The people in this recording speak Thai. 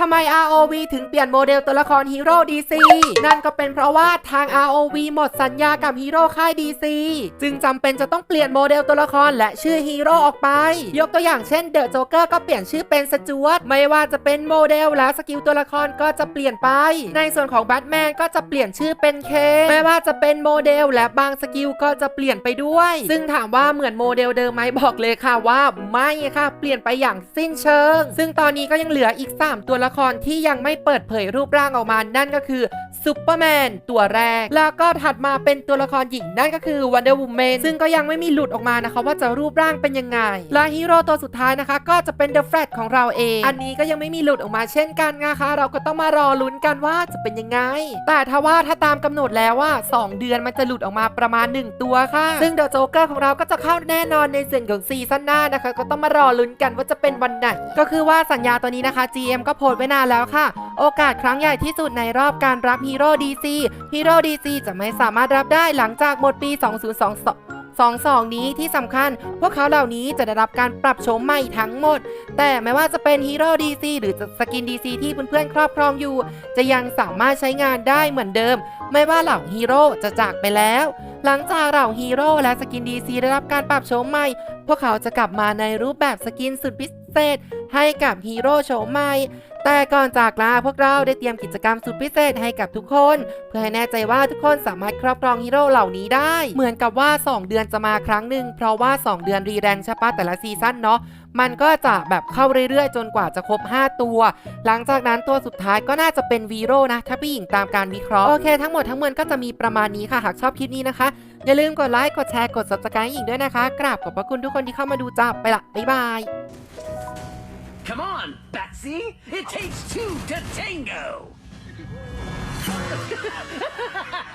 ทำไม ROV ถึงเปลี่ยนโมเดลตัวละครฮีโร่ DC นั่นก็เป็นเพราะว่าทาง ROV หมดสัญญากับฮีโร่ค่าย DC จึงจำเป็นจะต้องเปลี่ยนโมเดลตัวละครและชื่อฮีโร่ออกไป ยกตัวอย่างเช่นเดอะโจ๊กเกอร์ก็เปลี่ยนชื่อเป็นสจวตไม่ว่าจะเป็นโมเดลและสกิลตัวละครก็จะเปลี่ยนไป ในส่วนของแบทแมนก็จะเปลี่ยนชื่อเป็นเคไม่ว่าจะเป็นโมเดลและบางสกิลก็จะเปลี่ยนไปด้วย ซึ่งถามว่าเหมือนโมเดลเดิมไหมบอกเลยค่ะว่าไม่ค่ะเปลี่ยนไปอย่างสิ้นเชิง ซึ่งตอนนี้ก็ยังเหลืออีก 3 ตัวละละครที่ยังไม่เปิดเผยรูปร่างออกมา นั่นก็คือซูเปอร์แมนตัวแรก แล้วก็ถัดมาเป็นตัวละครหญิงนั่นก็คือวันเดอร์วูแมนซึ่งก็ยังไม่มีหลุดออกมานะคะว่าจะรูปร่างเป็นยังไง และฮีโร่ตัวสุดท้ายนะคะ ก็จะเป็นเดอะแฟลตของเราเอง อันนี้ก็ยังไม่มีหลุดออกมาเช่นกันนะคะ เราก็ต้องมารอลุ้นกันว่าจะเป็นยังไง แต่ถ้าว่าถ้าตามกำหนดแล้วว่า 2 เดือนมันจะหลุดออกมาประมาณ 1 ตัวค่ะ ซึ่งเดอะโจ๊กเกอร์ของเราก็จะเข้าแน่นอนในส่วนของซีซั่นหน้านะคะ ก็ต้องมารอลุ้นกันว่าจะเป็นวันไหน ก็คือว่าสัญญาตัวนี้นะคะ GM ก็โพสไว้นานแล้วค่ะ โอกาสครั้งใหญ่ที่สุดในรอบการรับฮีโร่ DC ฮีโร่ DC จะไม่สามารถรับได้หลังจากหมดปี 2022 22 นี้ที่สำคัญ พวกเขาเหล่านี้จะได้รับการปรับโฉมใหม่ทั้งหมด แต่ไม่ว่าจะเป็นฮีโร่ DC หรือสกิน DC ที่เพื่อนๆครอบครองอยู่ จะยังสามารถใช้งานได้เหมือนเดิม ไม่ว่าเหล่าฮีโร่จะจากไปแล้ว หลังจากเหล่าฮีโร่และสกิน DC ได้รับการปรับโฉมใหม่ พวกเขาจะกลับมาในรูปแบบสกินสุดพิเศษให้กับฮีโร่โฉมใหม่ แต่ก่อนจากลาพวกเราได้เตรียมกิจกรรมสุดพิเศษให้กับทุกคน เพื่อให้แน่ใจว่าทุกคนสามารถครอบครองฮีโร่เหล่านี้ได้ เหมือนกับว่า 2 เดือนจะมาครั้งหนึ่งเพราะว่า 2 เดือนรีแรงใช่ปะแต่ละซีซั่นเนาะมันก็จะแบบเข้าเรื่อยๆ จนกว่าจะครบ 5 ตัว หลังจากนั้นตัวสุดท้ายก็น่าจะเป็นวีโร่นะ ถ้าพี่หญิงตามการวิเคราะห์ โอเค ทั้งหมดทั้งมวลก็จะมีประมาณนี้ค่ะ หากชอบคลิปนี้นะคะ อย่าลืมกดไลค์ กดแชร์ กด subscribe หญิงด้วยนะคะ กราบขอบพระคุณทุกคนที่เข้ามาดูจ้าไปละ บ๊ายบาย Come on, Batsy! It takes two to tango!